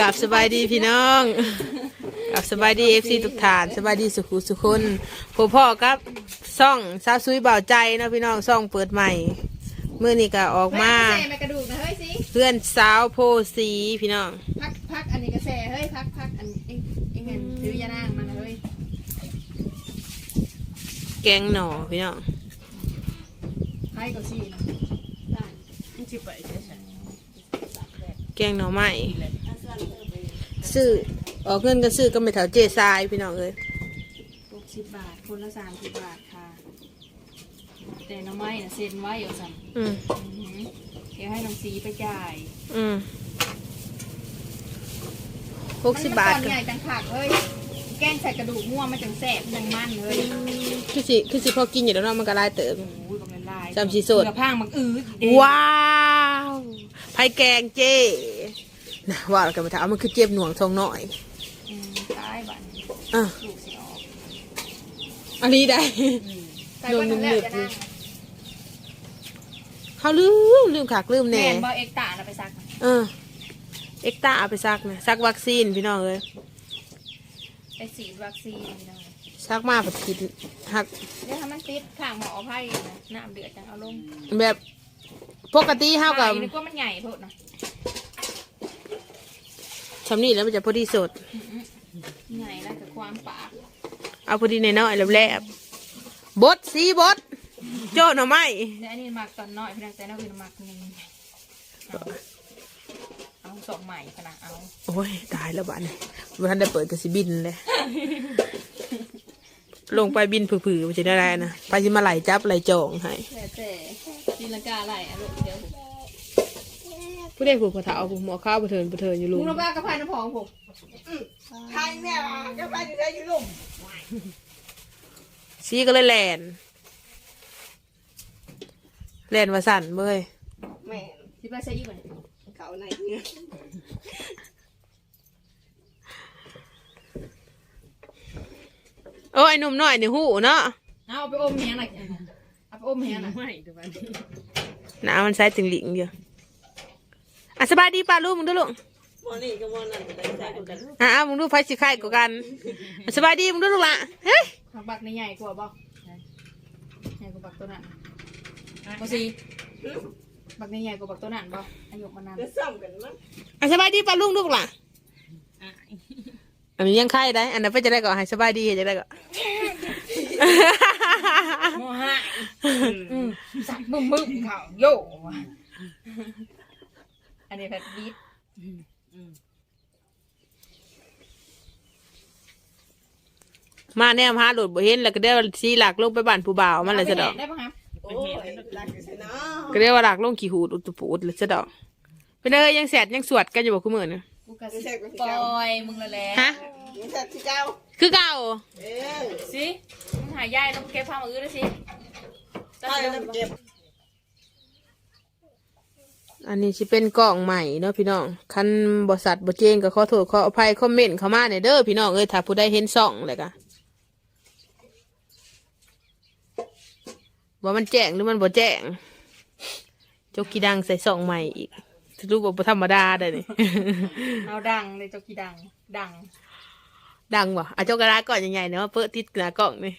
กับสบายดีพี่น้องกับสบายดีเอฟซีทุกฐานสบายดีสุขุสุคนพ่อพ่อครับซ่องซาซุยเบาใจเนาะพี่น้องซ่องเปิดใหม่เมื่อนี้ก็ออกมาแซ่มากระดูกนะเฮ้ยสิเพื่อนสาวโพสีพี่น้องพักพักอันนี้ก็แซ่เฮ้ยพักพักอันเอ็งเอ็งเห็นถือยานางมานะเฮ้ยแกงหน่อพี่น้องใครก็ซี่นะได้แกงหน่อไม้ ซื้อออกเงินก็ซื้อก็ไม่เท่าเจทรายพี่น้องเลยหกสิบบาท คนละสามสิบบาทค่ะ แต่น้ำไม้น่ะเซ็นไว้อยู่สั่นอืมอื้อหือเดี๋ยวให้น้องสีไปจ่ายอืมหกสิบบาทมันก็ใหญ่จังผักเฮ้ย แกงใส่กระดูกม่วงมันจังแซ่บจังมันเฮ้ยคือสิคือสิพอกินอยู่แล้วเนาะมันก็ลายเติม โอ้ยกำลังลายจำสีสด เกลือพางมักอื้อเด้ว้าวไผ่แกงเจ้ นะว่าแล้วกันมาถามมันคือเจ็บหน่วงทองหน่อยอืมตายบัดนี้อะลูกสิออกอันนี้ได้ใส่ไว้ทั้งแล้วจะนั่งเขาลืมลืมขากลืมแม่แน่นบ่เอ็กตาเราไปซักเออ เอ็กตาเอาไปซักนะซักวัคซีนพี่น้องเลยไปฉีดวัคซีนนี่นะซักมาผัดผิดหัก เดี๋ยวถ้ามันติดข้างหมอไพ่นะน้ำเดือดจังเอาลงแบบปกติเท่ากับนึกว่ามันใหญ่โพดนะ ชำนี่แล้วมันจะพอดีสด ใหญ่แล้วกับความปากเอาพอดีในน้อยๆแล้วแลบบดสีบด โจ้หน่อไม้แต่อันนี้หมักตอนน้อยเพียงแต่นั่นคือหมักนึงเอาเอาสองใหม่ขนาดเอาโอ้ยตายแล้วบ้านวันทันได้เปิดกระสิบินเลย ลงไปบินผือๆมันจะได้ไรนะไปสิมาไหลจับไหลจองให้แต่แต่ตีลังกาไหลอะลูกเดี๋ยวผู้ ได้ผูกกระเถาผูกหมอข้าวประเทินประเทินอยู่ลุมึงงระบ้ากระเพราน้ำผองผมใครแม่ล่ะจะไปอยู่ได้อยู่ลุ่มซีก็เลยแลนแลนมาสั่นเบ้ยแม่ที่ไปใช้ยี่ห้อเขาไหนเนี่ยโอ้ยหนุ่มน้อยนี่หูเนาะเอาไปอมแห้งหน่อยเอาไปอมแห้งหน่อยไม่ดูวันนี้หนามันใส่ถึงหลิงอยู่ อะสบายดีป่าลูกมึงดูลูกมอนี่กับมอนั่นก็ได้ใส่กันอะเอามึงดูไฟสิไข่กว่ากันอะสบายดีมึงดูลูกละเฮ้ยผักบักในใหญ่กว่าบ่ใหญ่กว่าบักตัวนั้นบ่สิบักในใหญ่กว่าบักตัวนั้นบ่อายุมันนานก็ซ้ำกันมั้งอะสบายดีป่าลูกลูกละอันนี้ยังไข่ได้ อันนั้นไปจะได้ก่อนให้สบายดีจะได้ก่อนโมหะอืมสักบึ้มบึ้มเขาโย่ว่ะ อันนี้แบบบีทมาแนมหาโหลดบ่เห็นแล้วก็เดี๋ยวสีหลักลงไปบ้านผู้บ่าวมันเลยจะดอกได้ปะครับโอ้ยรักกันสินะก็เรียกว่าหลักลงขี่หูดอุตปูดเลยจะดอกเป็นเลยยังแสดยังสวดกันอยู่บ่คือมือนะกูกระสิปล่อยมึงละแหละฮะนี่สัตว์ที่เจ้าคือเก่าเออสิมึงหายายต้องเก็บผ้ามาอื้อด้วยสิไปแล้วเก็บ อันนี้สิเป็นกล่องใหม่เนาะพี่น้อง คันบริษัทบ่เจงก็ขอโทษขออภัยคอมเมนต์เข้ามาเนี่ยเด้อพี่น้องเอ้ยถ้าผู้ใดเห็นซ่องเลยกะว่ามันแจ้งหรือมันบ่แจ้งจกกีดังใส่ซ่องใหม่อีกรู้ว่าบ่ธรรมดาเด้อนี่ เอาดังเลยเจ้ากี่ดัง ดัง ดังว่ะอาเจ้ากระดาษก่อนใหญ่ๆเนาะเปิดติดหน้ากล่องนี่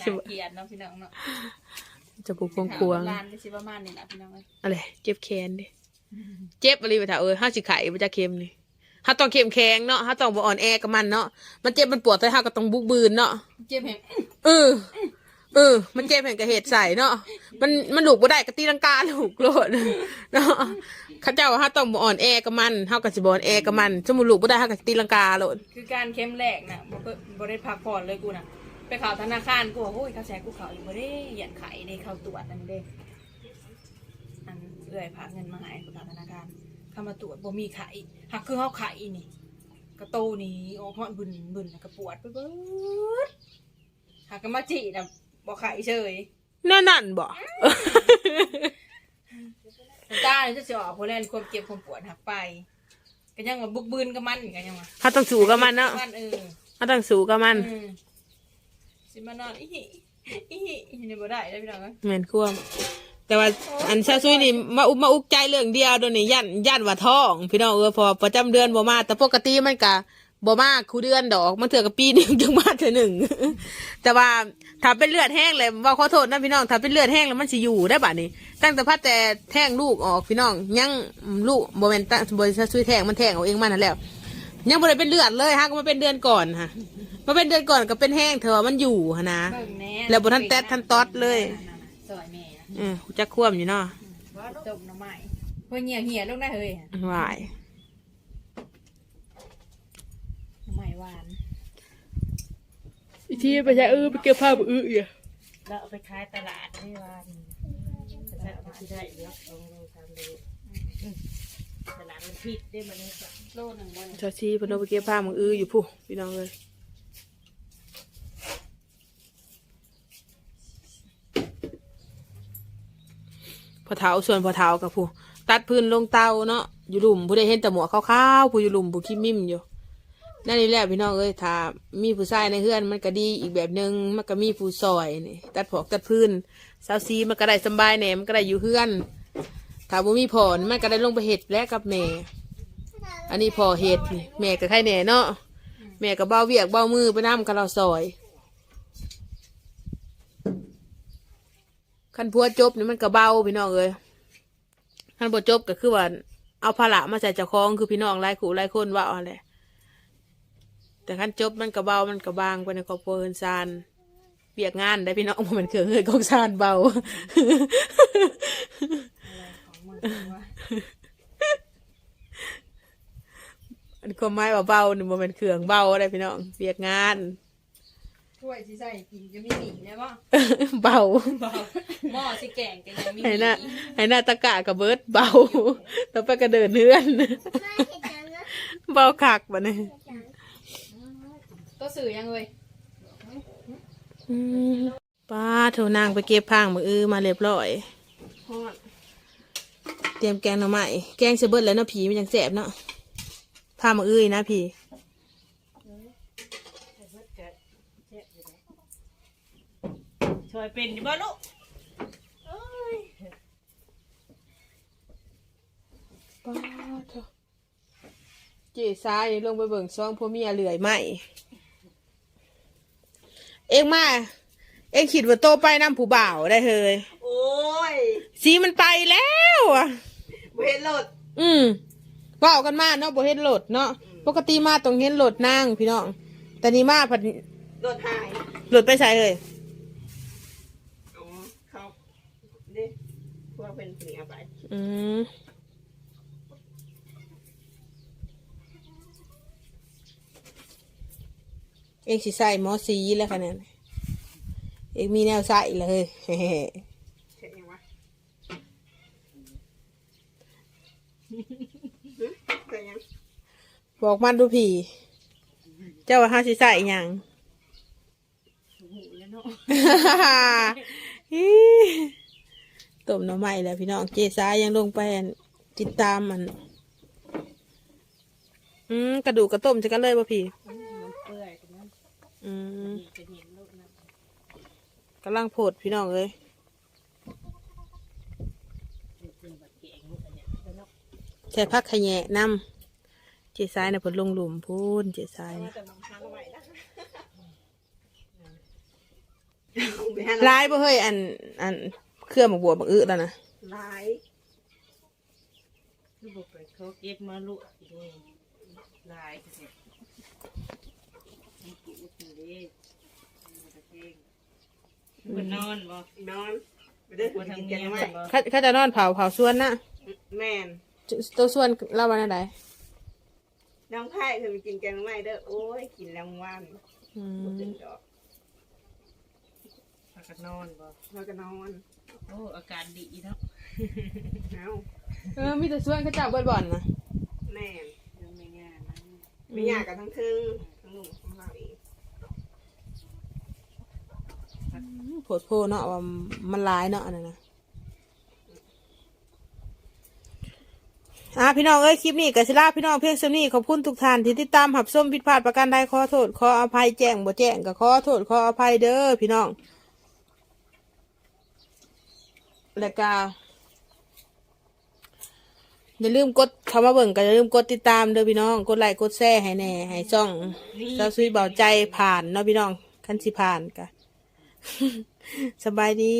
น่าเกลียดเนาะพี่น้องเนาะ จะบุกควงควงลานก็สิประมาณนี้นะพี่น้องอ้ยอะไรเจ็บแขนดิเจ็บอะไรไปเถอะเออห้าสิไข่มันจะเค็มนี่ถ้าต้องเข้มแข็งเนาะถ้าต้องบ่อ่อนแอกับมันเนาะมันเจ็บมันปวดแต่ถ้าก็ต้องบุกบืนเนาะเจ็บแหงเออเออ มันเจ็บแห่งกระเหตุใส่เนาะมันมันหลูกบ่ได้กระตีลังกาหลูกโลดเนาะข้าเจ้าว่าถ้าต้องบ่อ่อนแอกับมันเฮาก็สิบ่อ่อนแอกับมันสมมุติลูกบ่ได้เฮาก็สิตีลังกาโลดคือการเข้มแรกน่ะบ่เพิ่นบ่ได้พักผ่อนเลยกูน่ะ ไปเข่าธนาคารกูว่าโอ้ยเขาแสกูเขาอยู่บ่ได้เหยียดไข่ได้เข้าตรวจอันนี้เด้อันเอื้อยพาเงินมาให้กูเข่าธนาคารเข้ามาตรวจบ่มีไข่หักคือเฮาไข่นี่กระโตนี่ออกฮอดบึนบึนแล้วก็ปวดไปเบิดหักก็มาจีน่ะบ่ไข่เฉยนั่นนั่นบ่น้ำตาเนี่ยจะสิออกเพราะแล่นความเจ็บความปวดหักไปก็ยังว่าบุกบืนกับมันอีกก็ยังว่าเฮาต้องสู้กับมันเนาะมันเออเฮาต้องสู้กับมัน อืม สิมานอนอีหิอีหิอีหินี่บ่ได้ได้พี่น้องเอ้ยแม่นควมก็แต่ว่าอันซาซุยนี่มาอุมาอุกใจเรื่องเดียวโดยวนี่ยันยันว่าท้อง พี่น้องเออพอประจำเดือนบ่มา แต่ปกติมันก็บ่มาคูเดือนดอกมันเถื่อกับปีหนึงจึงมาเถื่อหนึ่ง แต่ว่าถ้าเป็นเลือดแห้งเลยว่าขอโทษนะพี่น้องถ้าเป็นเลือดแห้งแล้วมันสิอยู่ได้บัดนี้ ตั้งแต่พัดแต่แท่งลูกออกพี่น้องยังลูกบ่แม่นตั้งบ่ซาซุยแท่งมันแท่งเอาเองมันนั่นแหล้ว ยังบ่ได้เป็นเลือดเลยฮะก็มาเป็นเดือนก่อนฮะมาเป็นเดือนก่อนก็เป็นแห้งเถอะมันอยู่ฮะนะเบิ่งแน่แล้วบ่ทันแตะทันตอดเลยซอยแม่นะอือจักคว่ำอยู่เนาะจบหน้ำใหม่เพื่อเหี่ยวเหี่ยวลงได้เฮ้ยหวายหน้ำใหม่หวานอีที่ไปใช้เออไปเก็บผ้าบอื้ออีกแล้วเอาไปขายตลาดได้วันจะได้เอาที่ได้เลือกลองดูทำดูอืม ตลาดมันผิดได้มันนี่จ้ะโลหนึ่งบนชอชีพนเอาไปเก็บผ้ามึงอื้ออยู่ผู้พี่น้องเลยพอเท้าส่วนพอเท้ากับผู้ตัดพื้นลงเตาเนาะอยู่หลุมผู้ได้เห็นแต่หมวกขาวๆผู้อยู่หลุมผู้ขี้มิ่มอยู่นั่นนี่แหละพี่น้องเอ้ยถ้ามีผู้ชายในเฮือนมันก็ดีอีกแบบหนึ่งมันก็มีผู้ซอยนี่ตัดผอกตัดพื้นสาวซีมันก็ได้สบายแหนมันก็ได้อยู่เฮือน ถ้าบ่มีพอนี่มันก็ได้ลงไปเห็ดแล้วกับแม่ อันนี้พอเห็ดนี่แม่ก็ใครแหน่เนาะแม่ก็เบาเวียกเบามือไปน้ำกับเราซอยคันพัวจบนี่มันก็เบาพี่น้องเอ้ยคันบ่จบก็คือว่าเอาภาระมาใส่เจ้าของคือพี่น้องหลายขู่หลายคนว่าอาแหละแต่คันจบมันก็เบามันก็บางไปในครอบครัวเฮือนซานเบียกงานได้พี่น้องมันเครื่องเฮ้ยของซานเบา อันความหมายว่าเบานี่บ่แมันเครื่องเบาได้พี่น้องเบียกงาน ถ้วยที่ใส่กินก็มีหนีนะบ่เบาหม้อสิแกงก็ยังมีหให้นีหน้าให้หน้าตะกะกับเบิร์ดเบาแล้วไปกระเดินเฮือน เบาคักบ่เนี่ยตัวสื่อยังเลยป้าโทรนางไปเก็บพางมืออื้อมาเรียบร้อย เตรียมแกงหน่อไม้แกงเสเบิดแล้วเนาะผีมันยังแสบเนาะพามาอื้อนะผีช่วยเป็นอยู่บ่ลูกป้าโทเจ๊ซ้ายลงไปเบิ่งซ่องพ่อเมียเหลื่อยไหมเอ็งมา เอ็งคิดว่าโตไปน้ำผู้บ่าวได้เฮยโอ้ย สีมันไปแล้วอะบ่เห็นรถอืมว่าเอากันมาเนาะบ่เห็นโหลดเนาะปกติมาตรงเห็นโหลดนั่งพี่น้องแต่นี่มาผัดรถหายโหลดไปใส่เลยอ๋อเขาเด้พวกเป็นสิ่งเอาไป อืมเอกสิใส่หมอสีแล้วคะแนนเอกมีแนวใส่เลย เห็นยังวะ เห็นยังบอกมันดูผีเจ้าว่าห้าสิใส่หยังหูแล้วเนาะอิ๊วต้มหน่อไม้แล้วพี่น้องเจสายยังลงไปอันติดตามมัน อืมกระดูกกระต้มจะกันเลยป่ะพี่มันเปื่อยตรงนั้นอืมจะเห็นลูกนะกำลังโพดพี่น้องเลย เป็นบัดเก่งลูกอันเนี้ยแล้วเนาะ ใส่พักขะแยะน้ำเจสายนะผลลงหลุมพูนเจสายนะแต่บางครั้งไหวนะไปหาลายบ่เฮ้ยอันอันเครื่องหมกบัวบักอึแล้วนะลายคือบอกไปเขาเก็บมาลูกอีกนี่ลายเสร็จนี่กินกินเลยมันจะเก่งมันนอนบ่นอนไปเด้อบ่กิทางนแกเมียงมัไว้นบ่เขาเขาจะนอนเผาเผาส่วนนะแม่น ตัวส่วนเล่าวันอะไรน้องไผ่เคยไปกินแกงไว้เด้อโอ้ยกินแล้ววันอืบ่มเป็นดอกพากันนอนบ่เราก็นอนโอ้อาการดีเนาะเอาเออมีแต่ส่วนเขาจับบ่อนๆนะแม่นยังไม่ง่ายนะไม่อยากกับทั้งทึ่งทั้งหนุ่มของเราเองโผดโพเนาะว่ามันร้ายเนาะอันนั้นนะ อะพี่น้องเอ้ยคลิปนี้กับสิลาพี่น้องเพียงเท่านี้ขอบคุณทุกท่านที่ติดตามหับส้มผิดพลาดประการใดขอโทษขออภัยแจ้งบ่แจ้งก็ขอโทษขออภัยเด้อพี่น้องแล้วก็อย่าลืมกดเข้ามาเบิ่งก็อย่าลืมกดติดตามเด้อพี่น้อง กดไลค์กดแชร์ให้แน่ให้ช่องเจ้าซุยเบาใจผ่านเนาะพี่น้องคันสิผ่านกันสบายดี